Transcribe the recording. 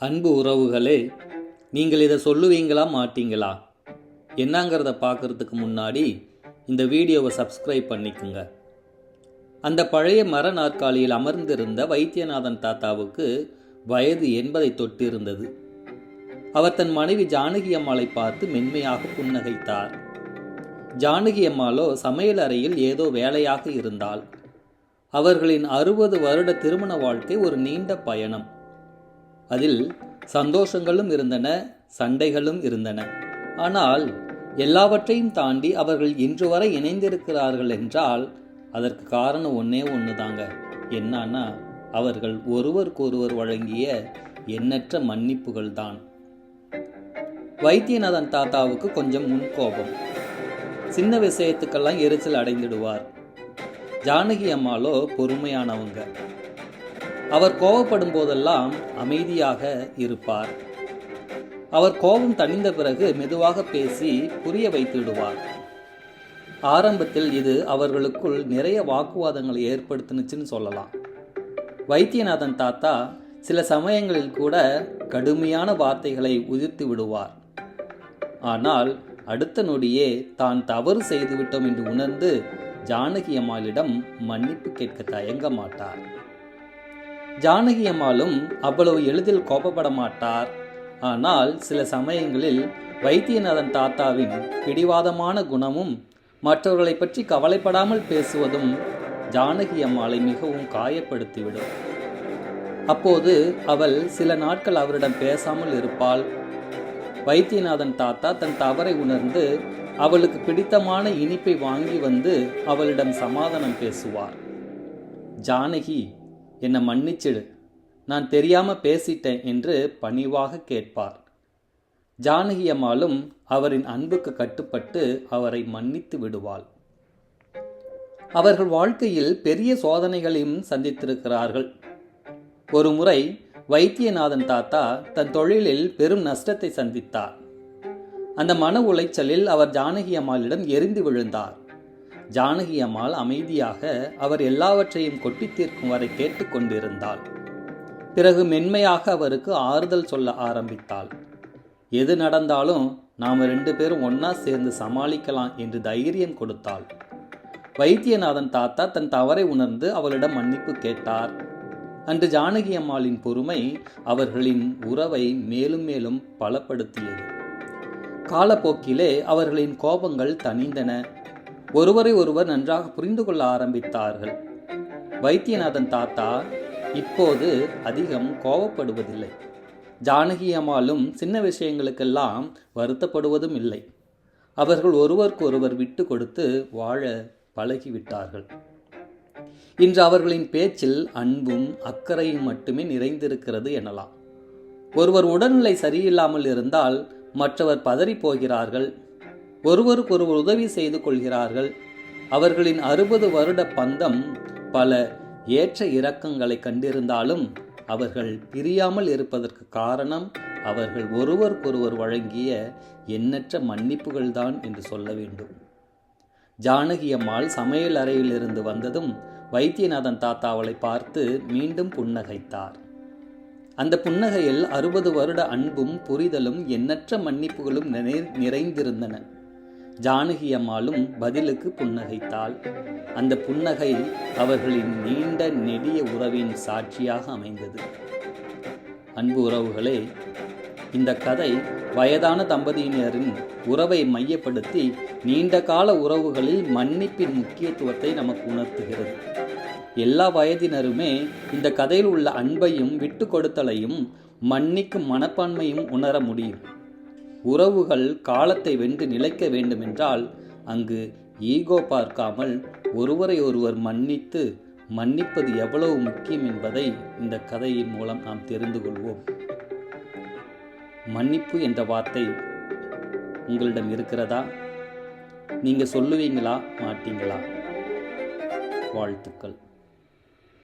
அன்பு உறவுகளே நீங்கள் இதை சொல்லுவீங்களா மாட்டீங்களா? என்னங்கிறத பார்க்கறதுக்கு முன்னாடி இந்த வீடியோவை சப்ஸ்கிரைப் பண்ணிக்குங்க. அந்த பழைய மர நாற்காலியில் அமர்ந்திருந்த வைத்தியநாதன் தாத்தாவுக்கு வயது எண்பதை தொட்டிருந்தது. அவர் தன் மனைவி ஜானகி அம்மாளை பார்த்து மென்மையாக புன்னகைத்தார். ஜானகி அம்மாளோ சமையல் அறையில் ஏதோ வேலையாக இருந்தால் அவர்களின் அறுபது வருட திருமண வாழ்க்கை ஒரு நீண்ட பயணம். அதில் சந்தோஷங்களும் இருந்தன சண்டைகளும் இருந்தன. ஆனால் எல்லாவற்றையும் தாண்டி அவர்கள் இன்று வரை இணைந்திருக்கிறார்கள் என்றால் அதற்கு காரணம் ஒன்றே ஒன்று தாங்க என்னன்னா அவர்கள் ஒருவருக்கொருவர் வழங்கிய எண்ணற்ற மன்னிப்புகள் தான் வைத்தியநாதன் தாத்தாவுக்கு கொஞ்சம் முன்கோபம் சின்ன விஷயத்துக்கெல்லாம் எரிச்சல் அடைந்திடுவார். ஜானகி அம்மாளோ பொறுமையானவங்க. அவர் கோபப்படும் போதெல்லாம் அமைதியாக இருப்பார். அவர் கோபம் தணிந்த பிறகு மெதுவாக பேசி புரிய வைத்துவிடுவார் ஆரம்பத்தில் இது அவர்களுக்குள் நிறைய வாக்குவாதங்களை ஏற்படுத்துனுச்சுன்னு சொல்லலாம். வைத்தியநாதன் தாத்தா சில சமயங்களில் கூட கடுமையான வார்த்தைகளை உதிர்த்து விடுவார். ஆனால் அடுத்த நொடியே தான் தவறு செய்துவிட்டோம் என்று உணர்ந்து ஜானகி அம்மாளிடம் மன்னிப்பு கேட்க தயங்க மாட்டார். ஜானகி அம்மாளும் அவ்வளவு எளிதில் கோபப்பட மாட்டார் ஆனால் சில சமயங்களில் வைத்தியநாதன் தாத்தாவின் பிடிவாதமான குணமும் மற்றவர்களை பற்றி கவலைப்படாமல் பேசுவதும் ஜானகி அம்மாளை மிகவும் காயப்படுத்திவிடும். அப்போது அவள் சில நாட்கள் அவரிடம் பேசாமல் இருப்பாள். வைத்தியநாதன் தாத்தா தன் தவறை உணர்ந்து அவளுக்கு பிடித்தமான இனிப்பை வாங்கி வந்து அவளிடம் சமாதானம் பேசுவார். ஜானகி என்னை மன்னிச்சிடு. நான் தெரியாம பேசிட்டேன் என்று பணிவாக கேட்பார். ஜானகி அம்மாளும் அவரின் அன்புக்கு கட்டுப்பட்டு அவரை மன்னித்து விடுவாள். அவர்கள் வாழ்க்கையில் பெரிய சோதனைகளையும் சந்தித்திருக்கிறார்கள். ஒரு முறை வைத்தியநாதன் தாத்தா தன் தொழிலில் பெரும் நஷ்டத்தை சந்தித்தார். அந்த மன உளைச்சலில் அவர் ஜானகி அம்மாளிடம் எரிந்து விழுந்தார். ஜானகி அம்மாள் அமைதியாக அவர் எல்லாவற்றையும் கொட்டி தீர்க்கும் வரை கேட்டுக்கொண்டிருந்தாள் பிறகு மென்மையாக அவருக்கு ஆறுதல் சொல்ல ஆரம்பித்தாள். எது நடந்தாலும் நாம் ரெண்டு பேரும் ஒன்னா சேர்ந்து சமாளிக்கலாம் என்று தைரியம் கொடுத்தாள். வைத்தியநாதன் தாத்தா தன் தவறை உணர்ந்து அவளிடம் மன்னிப்பு கேட்டார். அன்று ஜானகி அம்மாளின் பொறுமை அவர்களின் உறவை மேலும் மேலும் பலப்படுத்தியது. காலப்போக்கிலே அவர்களின் கோபங்கள் தணிந்தன. ஒருவரை ஒருவர் நன்றாக புரிந்து கொள்ள ஆரம்பித்தார்கள். வைத்தியநாதன் தாத்தா இப்போது அதிகம் கோபப்படுவதில்லை ஜானகி அம்மாளும் சின்ன விஷயங்களுக்கெல்லாம் வருத்தப்படுவதும் இல்லை. அவர்கள் ஒருவருக்கு ஒருவர் விட்டு கொடுத்து வாழ பழகிவிட்டார்கள். இன்று அவர்களின் பேச்சில் அன்பும் அக்கறையும் மட்டுமே நிறைந்திருக்கிறது எனலாம். ஒருவர் உடல்நிலை சரியில்லாமல் இருந்தால் மற்றவர் பதறி போகிறார்கள். ஒருவருக்கொருவர் உதவி செய்து கொள்கிறார்கள். அவர்களின் அறுபது வருட பந்தம் பல ஏற்ற இறக்கங்களை கண்டிருந்தாலும் அவர்கள் பிரியாமல் இருப்பதற்கு காரணம் அவர்கள் ஒருவருக்கொருவர் வழங்கிய எண்ணற்ற மன்னிப்புகள்தான் என்று சொல்ல வேண்டும். ஜானகி அம்மாள் சமையல் அறையில் இருந்து வந்ததும் வைத்தியநாதன் தாத்தா அவளை பார்த்து மீண்டும் புன்னகைத்தார். அந்த புன்னகையில் அறுபது வருட அன்பும் புரிதலும் எண்ணற்ற மன்னிப்புகளும் நிறைந்திருந்தன. ஜானகி அம்மாளும் பதிலுக்கு புன்னகைத்தாள். அந்த புன்னகை அவர்களின் நீண்ட நெடிய உறவின் சாட்சியாக அமைந்தது. அன்பு உறவுகளே இந்த கதை வயதான தம்பதியினரின் உறவை மையப்படுத்தி நீண்ட கால உறவுகளில் மன்னிப்பின் முக்கியத்துவத்தை நமக்கு உணர்த்துகிறது. எல்லா வயதினருமே இந்த கதையில் உள்ள அன்பையும் விட்டு கொடுத்தலையும் மன்னிக்கும் மனப்பான்மையும் உணர முடியும். உறவுகள் காலத்தை வென்று நிலைக்க வேண்டுமென்றால் அங்கு ஈகோ பார்க்காமல் ஒருவரை ஒருவர் மன்னித்து மன்னிப்பது எவ்வளவு முக்கியம் என்பதை இந்த கதையின் மூலம் நாம் தெரிந்து கொள்வோம். மன்னிப்பு என்ற வார்த்தை உங்களிடம் இருக்கிறதா? நீங்க சொல்லுவீங்களா? மாட்டீங்களா? வாழ்த்துக்கள்.